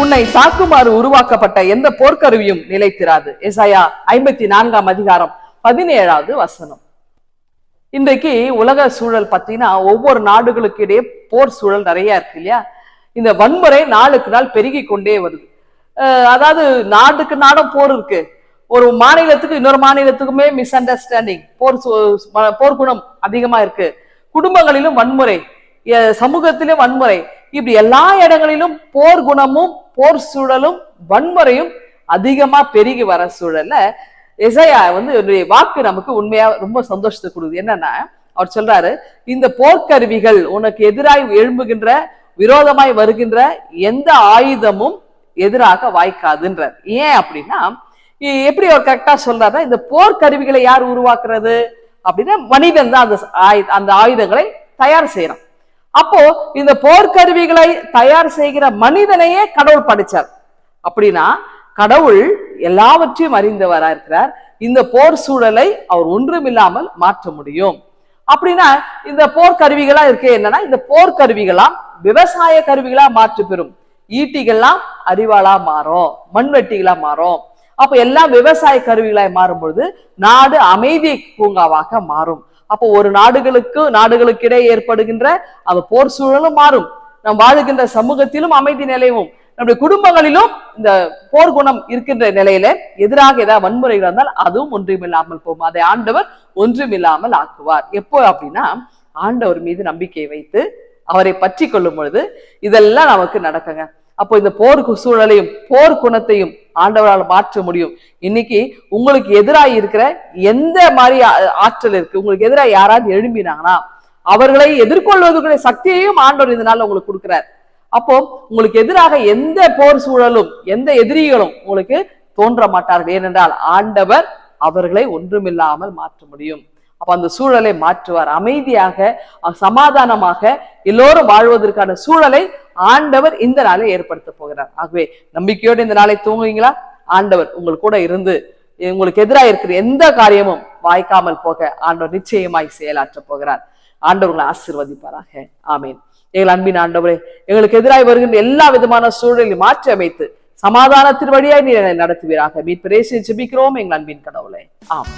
உன்னை தாக்குமாறு உருவாக்கப்பட்ட எந்த போர்க்கருவியும் நிலைத்திராது. எசாயா ஐம்பத்தி நான்காம் அதிகாரம் பதினேழாவது வசனம். இன்றைக்கு உலக சூழல் பார்த்தீங்கன்னா ஒவ்வொரு நாடுகளுக்கு இடையே போர் சூழல் நிறைய இருக்கு இல்லையா? இந்த வன்முறை நாளுக்கு நாள் பெருகி கொண்டே வருது. அதாவது நாட்டுக்கு நாடும் போர் இருக்கு. ஒரு மாநிலத்துக்கு இன்னொரு மாநிலத்துக்குமே மிஸ் அண்டர்ஸ்டாண்டிங் போர் சு- போர்க்குணம் அதிகமா இருக்கு. குடும்பங்களிலும் வன்முறை சமூகத்திலும் வன்முறை இப்படி எல்லா இடங்களிலும் போர் குணமும் போர் சூழலும் வன்முறையும் அதிகமா பெருகி வர சூழல்ல எசையா வந்து என்னுடைய வாக்கு நமக்கு உண்மையா ரொம்ப சந்தோஷத்தை கொடுக்குது. என்னன்னா அவர் சொல்றாரு இந்த போர்க்கருவிகள் உனக்கு எதிராய் எழும்புகின்ற விரோதமாய் வருகின்ற எந்த ஆயுதமும் எதிராக வாய்க்காதுன்றார். ஏன் அப்படின்னா எப்படி அவர் கரெக்டா சொல்றாருன்னா இந்த போர்க்கருவிகளை யார் உருவாக்குறது? அப்படின்னா மனிதன் தான் அந்த ஆயு- அந்த ஆயுதங்களை தயார் செய்யறான். அப்போ இந்த போர்க்கருவிகளை தயார் செய்கிற மனிதனையே கடவுள் படைச்சார். அப்படின்னா கடவுள் எல்லாவற்றையும் அறிந்தவரா இருக்கிறார். இந்த போர் சூழலை அவர் ஒன்றும் இல்லாமல் மாற்ற முடியும். அப்படின்னா இந்த போர்க்கருவிகளா இருக்கே என்னன்னா இந்த போர்க்கருவிகளாம் விவசாய கருவிகளா மாற்று பெறும். ஈட்டிகள்லாம் அறிவாளா மாறும் மண்வெட்டிகளா மாறும். அப்ப எல்லாம் விவசாய கருவிகளாய் மாறும்பொழுது நாடு அமைதி பூங்காவாக மாறும். அப்போ ஒரு நாடுகளுக்கு நாடுகளுக்கிடையே ஏற்படுகின்ற அந்த போர் சூழலும் மாறும். நாம் வாழுகின்ற சமூகத்திலும் அமைதி நிலைவும். நம்முடைய குடும்பங்களிலும் இந்த போர் குணம் இருக்கின்ற நிலையில எதிராக ஏதாவது வன்முறைகள் இருந்தால் அதுவும் ஒன்றுமில்லாமல் போகும். அதை ஆண்டவர் ஒன்றுமில்லாமல் ஆக்குவார். எப்போ அப்படின்னா ஆண்டவர் மீது நம்பிக்கை வைத்து அவரை பற்றி கொள்ளும் பொழுது இதெல்லாம் நமக்கு நடக்குங்க. அப்போ இந்த போர் கு- சூழலையும் போர் குணத்தையும் ஆண்டவரால் மாற்ற முடியும். இன்னைக்கு உங்களுக்கு எதிராக இருக்கிற எந்த மாதிரி ஆ- ஆற்றல் இருக்கு? உங்களுக்கு எதிராக யாராவது எழும்பினாங்கன்னா அவர்களை எதிர்கொள்வதற்குரிய சக்தியையும் ஆண்டவர் இதனால உங்களுக்கு கொடுக்குறார். அப்போ உங்களுக்கு எதிராக எந்த போர் சூழலும் எந்த எதிரிகளும் உங்களுக்கு தோன்ற மாட்டார்கள். ஏனென்றால் ஆண்டவர் அவர்களை ஒன்றுமில்லாமல் மாற்ற முடியும். அப்ப அந்த சூழலை மாற்றுவார். அமைதியாக சமாதானமாக எல்லோரும் வாழ்வதற்கான சூழலை ஆண்டவர் இந்த நாளை ஏற்படுத்த போகிறார். ஆகவே நம்பிக்கையோடு இந்த நாளை தூங்குவீங்களா? ஆண்டவர் உங்கள் கூட இருந்து உங்களுக்கு எதிராக இருக்கிற எந்த காரியமும் வாய்க்காமல் போக ஆண்டவர் நிச்சயமாய் செயலாற்ற போகிறார். ஆண்டவர் உங்களை ஆமீன். எங்கள் அன்பின் ஆண்டவரே எங்களுக்கு எதிராக வருகின்ற எல்லா விதமான சூழலையும் மாற்றி அமைத்து சமாதானத்தின் வழியாய் நீ நடத்துவீராக. மீட்பு ரேசியை ஜெபிக்கிறோம் எங்கள் அன்பின் கடவுளே. ஆம்